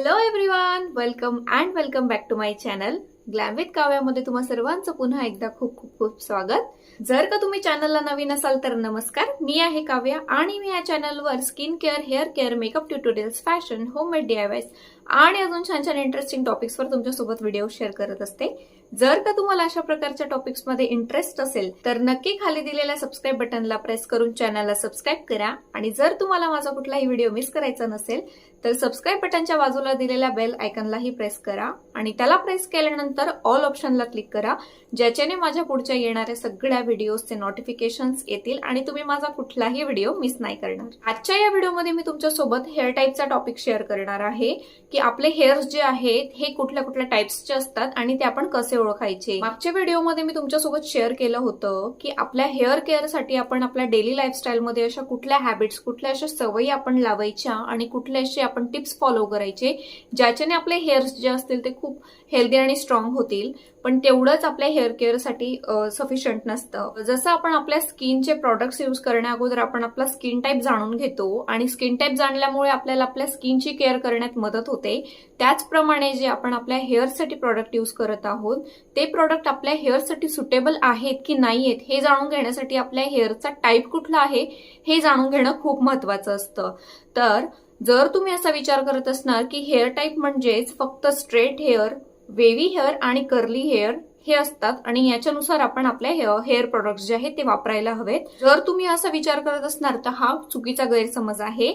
Hello everyone welcome and welcome back to my channel glam with काव्यामध्ये तुम्हा सर्वांचं पुन्हा एकदा खूप खूप खूप स्वागत. जर का तुम्ही चॅनलला नवीन असाल तर नमस्कार. मी आहे काव्या आणि मी या चॅनलवर skin care hair care makeup tutorials fashion homemade DIYs आणि अजून छान छान इंटरेस्टिंग टॉपिक्सवर तुमच्यासोबत व्हिडिओ शेअर करत असते. जर का तुम्हाला अशा प्रकारच्या टॉपिक्समध्ये इंटरेस्ट असेल तर नक्की खाली दिलेल्या सबस्क्राईब बटनला प्रेस करून चॅनलला सबस्क्राईब करा. आणि जर तुम्हाला माझा कुठलाही व्हिडिओ मिस करायचा नसेल तर सबस्क्राईब बटनच्या बाजूला दिलेल्या बेल आयकनलाही प्रेस करा. आणि त्याला प्रेस केल्यानंतर ऑल ऑप्शनला क्लिक करा ज्याच्याने माझ्या पुढच्या येणाऱ्या सगळ्या व्हिडिओजचे नोटिफिकेशन्स येतील आणि तुम्ही माझा कुठलाही व्हिडिओ मिस नाही करणार. आजच्या या व्हिडिओमध्ये मी तुमच्यासोबत हेअर टाईपचा टॉपिक शेअर करणार आहे की आपले हेअर्स जे आहेत हे कुठल्या कुठल्या टाईप्सचे असतात आणि ते आपण कसे ओळखायचे? मागच्या व्हिडिओमध्ये मी तुमच्यासोबत शेअर केलं होतं की आपल्या हेअर केअरसाठी आपण आपल्या डेली लाईफस्टाईलमध्ये अशा कुठल्या हॅबिट्स कुठल्या अशा सवयी आपण लावायच्या आणि कुठल्या असे आपण टिप्स फॉलो करायचे ज्याच्याने आपले हेअर्स जे असतील ते खूप हेल्दी आणि स्ट्रॉंग होतील. पण तेवढंच आपल्या हेअर केअरसाठी सफिशियंट नसतं. जसं आपण आपल्या स्किनचे प्रॉडक्ट्स यूज करण्या अगोदर आपण आपला स्किन टाईप जाणून घेतो आणि स्किन टाईप जाणल्यामुळे आपल्याला आपल्या स्किनची केअर करण्यात मदत होते त्याचप्रमाणे जे आपण आपल्या हेअरसाठी प्रॉडक्ट यूज करत आहोत ते प्रॉडक्ट आपल्या हेअरसाठी सुटेबल आहेत की नाही आहेत हे जाणून घेण्यासाठी आपल्या हेअरचा टाईप कुठला आहे हे जाणून घेणं खूप महत्वाचं असतं. तर जर तुम्ही असा विचार करत असणार की हेअर टाईप म्हणजेच फक्त स्ट्रेट हेअर वेवी हेअर आणि कर्ली हेअर हे असतात आणि याच्यानुसार आपण आपल्या हेअर प्रोडक्ट्स जे आहेत ते वापरायला हवेत. जर तुम्ही असा विचार करत असणार तर हा चुकीचा गैरसमज आहे.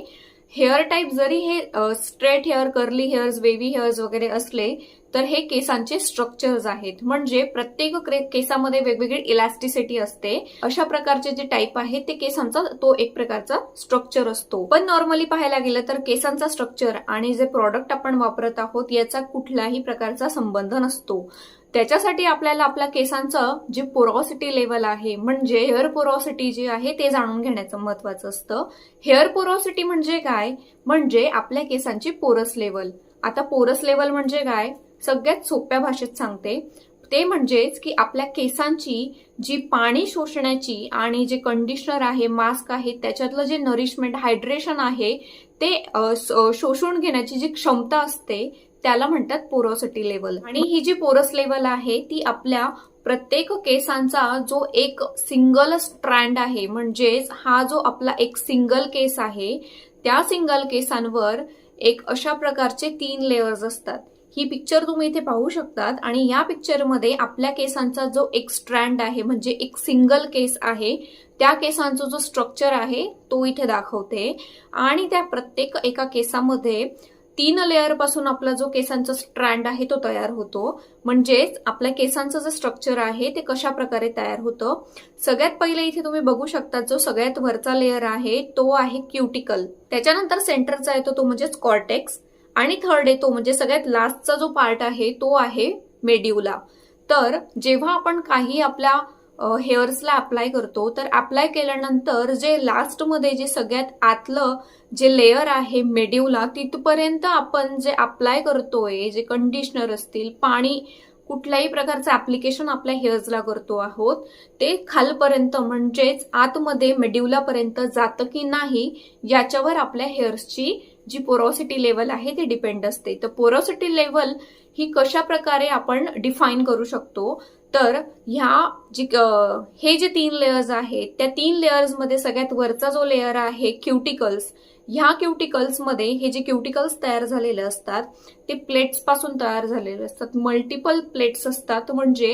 हेअर टाईप जरी हे straight hair curly hairs wavy hairs वगैरे असले तर हे केसांचे स्ट्रक्चर्स आहेत. म्हणजे प्रत्येक केसामध्ये वेगवेगळी इलास्टिसिटी असते. अशा प्रकारचे जे टाईप आहेत ते केसांचा तो एक प्रकारचा स्ट्रक्चर असतो. पण नॉर्मली पाहायला गेलं तर केसांचा स्ट्रक्चर आणि जे प्रॉडक्ट आपण वापरत आहोत याचा कुठलाही प्रकारचा संबंध नसतो. त्याच्यासाठी आपल्याला आपल्या केसांचं जे पोरॉसिटी लेवल आहे म्हणजे हेअर पोरॉसिटी जे आहे ते जाणून घेण्याचं महत्वाचं असतं. हेअर पोरॉसिटी म्हणजे काय? म्हणजे आपल्या केसांची पोरस लेवल आता पोरस लेवल म्हणजे काय? सगळ्यात सोप्या भाषेत सांगते. ते म्हणजेच की आपल्या केसांची जी पाणी शोषण्याची आणि जे कंडिशनर आहे मास्क आहे त्याच्यातलं जे नरिशमेंट हायड्रेशन आहे ते शोषून घेण्याची जी क्षमता असते त्याला म्हणतात पोरोसिटी लेवल आणि ही जी पोरस लेवल आहे ती आपल्या प्रत्येक केसांचा जो एक सिंगल स्ट्रँड आहे म्हणजेच हा जो आपला एक सिंगल केस आहे त्या सिंगल केसांवर एक अशा प्रकारचे तीन लेयर्स असतात. ही पिक्चर तुम्ही इथे पाहू शकतात. आणि या पिक्चरमध्ये आपल्या केसांचा जो एक स्ट्रँड आहे म्हणजे एक सिंगल केस आहे त्या केसांचा जो स्ट्रक्चर आहे तो इथे दाखवते. आणि त्या प्रत्येक एका केसामध्ये तीन लेअरपासून आपला जो केसांचा स्ट्रँड आहे तो तयार होतो. म्हणजेच आपल्या केसांचं जे स्ट्रक्चर आहे ते कशा प्रकारे तयार होतं? सगळ्यात पहिले इथे तुम्ही बघू शकता जो सगळ्यात वरचा लेअर आहे तो आहे क्युटिकल त्याच्यानंतर सेंटरचा येतो तो म्हणजेच कॉर्टेक्स आणि थर्ड येतो म्हणजे सगळ्यात लास्टचा जो पार्ट आहे तो आहे मेड्युला तर जेव्हा आपण काही आपल्या हेअर्सला अप्लाय करतो तर अप्लाय केल्यानंतर जे लास्टमध्ये जे सगळ्यात आतलं जे लेअर आहे मेड्यूला तिथपर्यंत आपण जे अप्लाय करतोय जे कंडिशनर असतील पाणी कुठल्याही प्रकारचं ऍप्लिकेशन आपल्या हेअर्सला करतो आहोत ते खालपर्यंत म्हणजेच आतमध्ये मेड्युलापर्यंत जातं की नाही याच्यावर आपल्या हेअर्सची जी पोरॉसिटी लेवल आहे ती डिपेंड असते. तर पोरॉसिटी लेवल ही कशा प्रकारे आपण डिफाईन करू शकतो? तर ह्या जी हे जे तीन लेयर्स आहेत त्या तीन लेयर्समध्ये सगळ्यात वरचा जो लेअर आहे क्युटिकल्स ह्या क्युटिकल्समध्ये हे जे क्युटिकल्स तयार झालेले असतात ते प्लेट्सपासून तयार झालेले असतात. मल्टिपल प्लेट्स असतात म्हणजे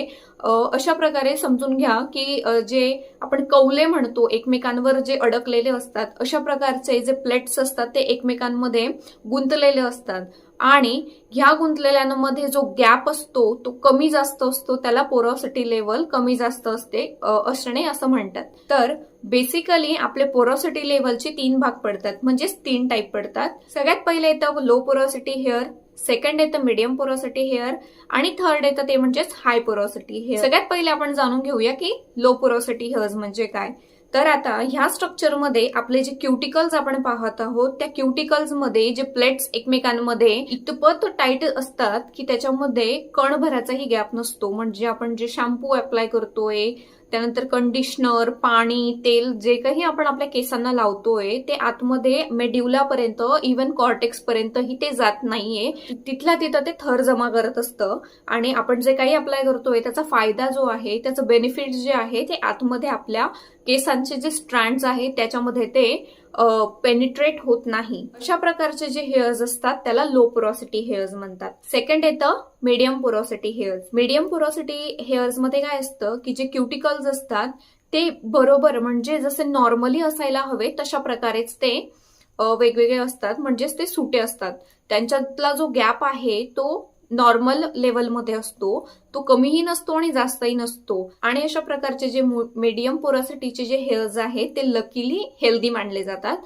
अशा प्रकारे समजून घ्या की जे आपण कौले म्हणतो एकमेकांवर जे अडकलेले असतात अशा प्रकारचे जे प्लेट्स असतात ते एकमेकांमध्ये गुंतलेले असतात. आणि ह्या गुंतलेल्यांमध्ये जो गॅप असतो तो कमी जास्त असतो त्याला पोरॉसिटी लेवल कमी जास्त असते असणे असं म्हणतात. तर बेसिकली आपले पोरॉसिटी लेवलचे तीन भाग पडतात. म्हणजेच तीन टाईप पडतात. सगळ्यात पहिले येतं लो पोरॉसिटी हेअर सेकंड येतं मिडियम पोरॉसिटी हेअर आणि थर्ड येतं ते म्हणजेच हाय पोरॉसिटी हेअर सगळ्यात पहिले आपण जाणून घेऊया की लो पोरॉसिटी हेअर्स म्हणजे काय. तर आता ह्या स्ट्रक्चरमध्ये आपले जे क्युटिकल्स आपण पाहत आहोत त्या क्युटिकल्समध्ये जे प्लेट्स एकमेकांमध्ये इतपत टाईट असतात की त्याच्यामध्ये कणभराचाही गॅप नसतो. म्हणजे आपण जे शॅम्पू अप्लाय करतोय त्यानंतर कंडिशनर पाणी तेल जे काही आपण आपल्या केसांना लावतोय ते आतमध्ये मेड्युला पर्यंत इव्हन कॉर्टेक्स पर्यंतही ते जात नाहीये. तिथल्या तिथं ते थर जमा करत असतं आणि आपण जे काही अप्लाय करतोय त्याचा फायदा जो आहे त्याचं बेनिफिट जे आहे ते आतमध्ये आपल्या केसांचे जे स्ट्रँड्स आहेत त्याच्यामध्ये ते पेनिट्रेट होत नाही. अशा प्रकारचे जे हेअर्स असतात त्याला लो पोरॉसिटी हेअर्स म्हणतात. सेकंड येतं medium porosity hairs medium porosity हेअर्समध्ये काय असतं की जे क्युटिकल्स असतात ते बरोबर म्हणजे जसे नॉर्मली असायला हवे तशा प्रकारेच ते वेगवेगळे असतात. म्हणजेच ते सुटे असतात. त्यांच्यातला जो गॅप आहे तो नॉर्मल लेवलमध्ये असतो तो कमीही नसतो आणि जास्तही नसतो. आणि अशा प्रकारचे जे मीडियम पोरॉसिटीचे जे हेअर्स आहेत ते लकीली हेल्दी मानले जातात.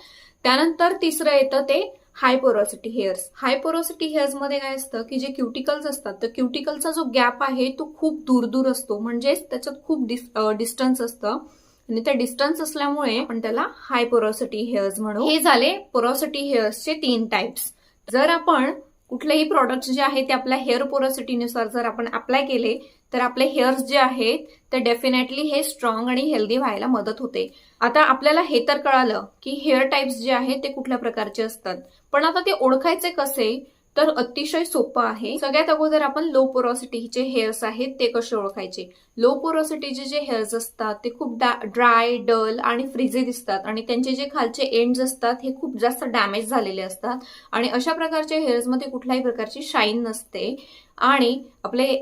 त्यानंतर तिसरं येतं ते high porosity hairs high porosity हेअर्समध्ये काय असतं की जे क्युटिकल्स असतात तर क्युटिकलचा जो गॅप आहे तो खूप दूर दूर असतो. म्हणजेच त्याच्यात खूप डिस्टन्स असतं. आणि त्या डिस्टन्स असल्यामुळे आपण त्याला हाय पोरॉसिटी हेअर्स म्हणू. हे झाले पोरॉसिटी हेअर्सचे तीन टाइप्स जर आपण कुठलेही प्रॉडक्ट्स जे आहेत ते आपल्या हेअर पोरोसिटीनुसार जर आपण अप्लाय केले तर आपले हेअर्स जे आहेत ते डेफिनेटली हे स्ट्रॉंग आणि हेल्दी व्हायला मदत होते. आता आपल्याला हे तर कळालं की हेअर टाइप्स जे आहेत ते कुठल्या प्रकारचे असतात. पण आता ते ओळखायचे कसे? तर अतिशय सोपं आहे. सगळ्यात अगोदर आपण लो पोरॉसिटीचे हेअर्स आहेत ते कसे ओळखायचे? लो पोरॉसिटीचे जे हेअर्स असतात ते खूप ड्राय डल आणि फ्रिजे दिसतात. आणि त्यांचे जे खालचे एंड्स असतात हे खूप जास्त डॅमेज झालेले असतात. आणि अशा प्रकारच्या हेअर्समध्ये कुठल्याही प्रकारची शाईन नसते. आणि आपले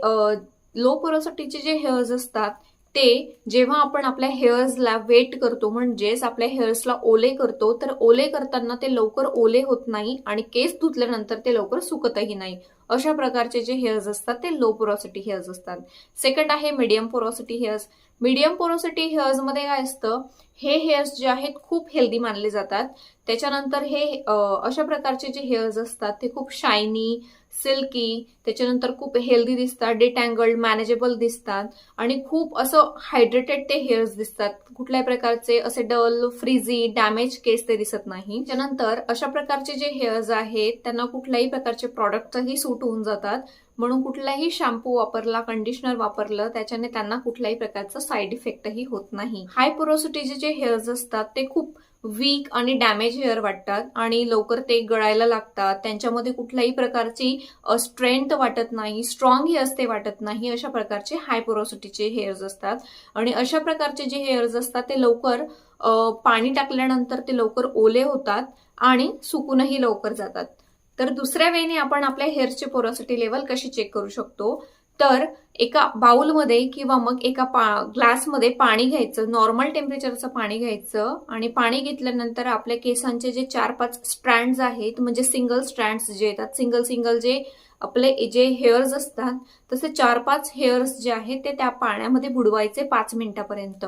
लो पोरॉसिटीचे जे हेअर्स असतात ते जेव्हा आपण आपल्या हेअर्सला वेट करतो म्हणजेच आपल्या हेअर्सला ओले करतो तर ओले करताना ते लवकर ओले होत नाही आणि केस धुतल्यानंतर ते लवकर सुकतही नाही. अशा प्रकारचे जे हेअर्स असतात ते लो पोरॉसिटी हेअर्स असतात. सेकंड आहे medium porosity hairs medium porosity हेअर्समध्ये काय असतं? हे हेअर्स जे आहेत खूप हेल्दी मानले जातात. त्याच्यानंतर हे अशा प्रकारचे जे हेअर्स असतात ते खूप शायनी सिल्की त्याच्यानंतर खूप हेल्दी दिसतात डिटँगल्ड मॅनेजेबल दिसतात आणि खूप असं हायड्रेटेड ते हेअर्स दिसतात. कुठल्याही प्रकारचे असे डल फ्रीजी डॅमेज केस ते दिसत नाही. त्यानंतर अशा प्रकारचे जे हेअर्स आहेत त्यांना कुठल्याही प्रकारचे प्रॉडक्टही सूट होऊन जातात. म्हणून कुठलाही शॅम्पू वापरला कंडिशनर वापरलं त्याच्याने त्यांना कुठल्याही प्रकारचं साईड इफेक्टही होत नाही. हाय पोरोसिटीचे जे हेअर्स असतात ते खूप वीक आणि डॅमेज हेअर वाटतात आणि लवकर ते गळायला लागतात. त्यांच्यामध्ये कुठल्याही प्रकारची स्ट्रेंथ वाटत नाही स्ट्रॉंग हेअर्स असते वाटत नाही अशा प्रकारचे हाय पोरोसिटीचे हेअर्स असतात. आणि अशा प्रकारचे जे हेअर्स असतात ते लवकर पाणी टाकल्यानंतर ते लवकर ओले होतात आणि सुकूनही लवकर जातात. तर दुसऱ्या वेळेने आपण आपल्या हेअरची पोरोसिटी लेवल कशी चेक करू शकतो? तर एका बाउलमध्ये किंवा मग एका पा ग्लासमध्ये पाणी घ्यायचं नॉर्मल टेम्परेचरचं पाणी घ्यायचं आणि पाणी घेतल्यानंतर आपल्या केसांचे जे चार पाच स्ट्रँड्स आहेत म्हणजे सिंगल स्ट्रँड्स जे येतात सिंगल सिंगल जे आपले जे हेअर्स असतात तसे चार पाच हेअर्स जे आहेत ते त्या पाण्यामध्ये बुडवायचे पाच मिनिटापर्यंत.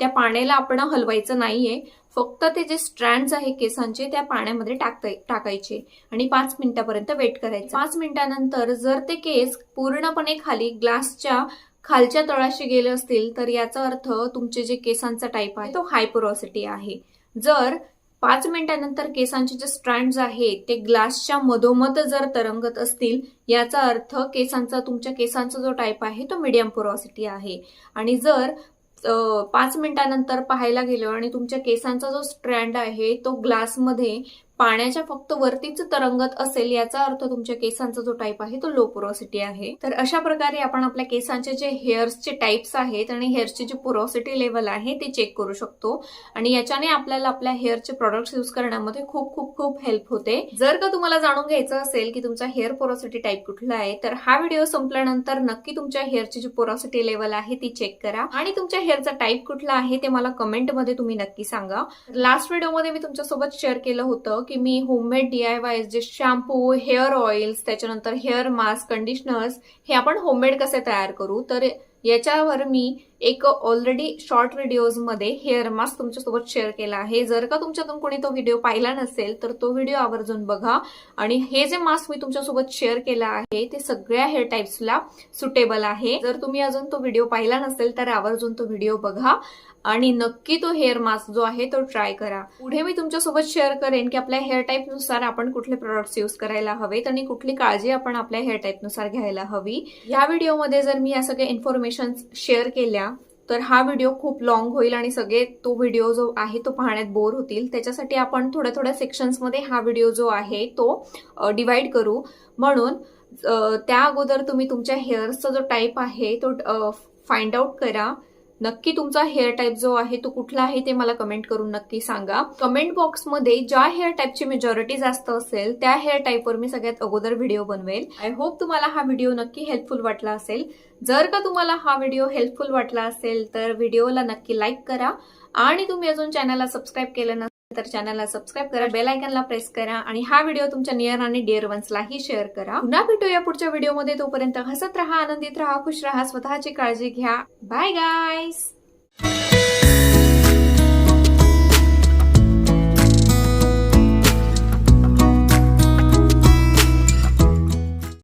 त्या पाण्याला आपण हलवायचं नाहीये. फक्त ते जे स्ट्रँड्स आहे केसांचे त्या पाण्यामध्ये टाकता टाकायचे. आणि पाच मिनिटापर्यंत वेट करायचे. पाच मिनिटानंतर जर ते केस पूर्णपणे खाली ग्लासच्या खालच्या तळाशी गेले असतील तर याचा अर्थ तुमचे जे केसांचा टाईप आहे तो हायपोरॉसिटी आहे. जर पाच मिनिटानंतर केसांचे जे स्ट्रँड्स आहेत ते ग्लासच्या मधोमध जर तरंगत असतील याचा अर्थ केसांचा तुमच्या केसांचा जो टाईप आहे तो मिडियम पोरॉसिटी आहे. आणि जर पाच मिनिटानंतर पाहायला गेलो आणि तुमच्या केसांचा जो स्ट्रँड आहे तो ग्लासमध्ये पाण्याच्या फक्त वरतीच तरंगत असेल याचा अर्थ तुमच्या केसांचा जो टाईप आहे तो लो पोरॉसिटी आहे. तर अशा प्रकारे आपण आपल्या केसांचे जे हेअर्सचे टाईप्स आहेत आणि हेअर्सची जी पोरॉसिटी लेवल आहे ते चेक करू शकतो. आणि याच्याने आपल्याला आपल्या हेअरचे प्रॉडक्ट युज करण्यामध्ये खूप खूप खूप हेल्प होते. जर का तुम्हाला जाणून घ्यायचं असेल की तुमचा हेअर पोरॉसिटी टाईप कुठला आहे तर हा व्हिडिओ संपल्यानंतर नक्की तुमच्या हेअरची जी पोरॉसिटी लेवल आहे ती चेक करा. आणि तुमच्या हेअरचा टाईप कुठला आहे ते मला कमेंटमध्ये तुम्ही नक्की सांगा. लास्ट व्हिडिओमध्ये मी तुमच्यासोबत शेअर केलं होतं की मी होममेड डी आय वाय जे शॅम्पू हेअर ऑइल्स त्याच्यानंतर हेअर मास्क कंडिशनर्स हे आपण होममेड कसे तयार करू? तर याच्यावर मी एक ऑलरेडी शॉर्ट व्हिडिओजमध्ये हेअर मास्क तुमच्यासोबत शेअर केला आहे. जर का तुमच्यातून कोणी तो व्हिडिओ पाहिला नसेल तर तो व्हिडिओ आवर्जून बघा. आणि हे जे मास्क मी तुमच्यासोबत शेअर केला आहे ते सगळ्या हेअर टाईप्सला सुटेबल आहे. जर तुम्ही अजून तो व्हिडिओ पाहिला नसेल तर आवर्जून तो व्हिडिओ बघा. आणि नक्की तो हेअर मास्क जो आहे तो ट्राय करा. पुढे मी तुमच्यासोबत शेअर करेन की आपल्या हेअर टाईपनुसार आपण कुठले प्रोडक्ट्स यूज करायला हवेत आणि कुठली काळजी आपण आपल्या हेअर टाईपनुसार घ्यायला हवी. या व्हिडिओमध्ये जर मी या सगळ्या इन्फॉर्मेशन शेअर केल्या तर हा व्हिडिओ खूप लॉंग होईल आणि सगळे तो व्हिडिओ जो आहे तो पाहण्यात बोर होतील. त्याच्यासाठी आपण थोड्या थोड्या सेक्शन्समध्ये हा व्हिडिओ जो आहे तो डिवाइड करू. म्हणून त्या अगोदर तुम्ही तुमच्या हेअर्सचा जो टाईप आहे तो फाइंड आउट करा. नक्की तुमचा हेअर टाईप जो आहे तो कुठला आहे ते मला कमेंट करून नक्की सांगा. कमेंट बॉक्समध्ये ज्या हेअर टाईपची मेजॉरिटी जास्त असेल त्या हेअर टाईपवर मी सगळ्यात अगोदर व्हिडिओ बनवेल. आय होप तुम्हाला हा व्हिडिओ नक्की हेल्पफुल वाटला असेल. जर का तुम्हाला हा व्हिडिओ हेल्पफुल वाटला असेल तर व्हिडिओला नक्की लाईक करा. आणि तुम्ही अजून चॅनलला सबस्क्राईब केलं नसेल तर चॅनलला सबस्क्राईब करा बेल आयकनला प्रेस करा आणि हा व्हिडिओ तुमच्या नियर आणि डिअर वन्सलाही शेअर करा. पुन्हा भेटूया पुढच्या व्हिडिओमध्ये तोपर्यंत हसत राहा आनंदित राहा खुश राहा स्वतःची काळजी घ्या. Bye guys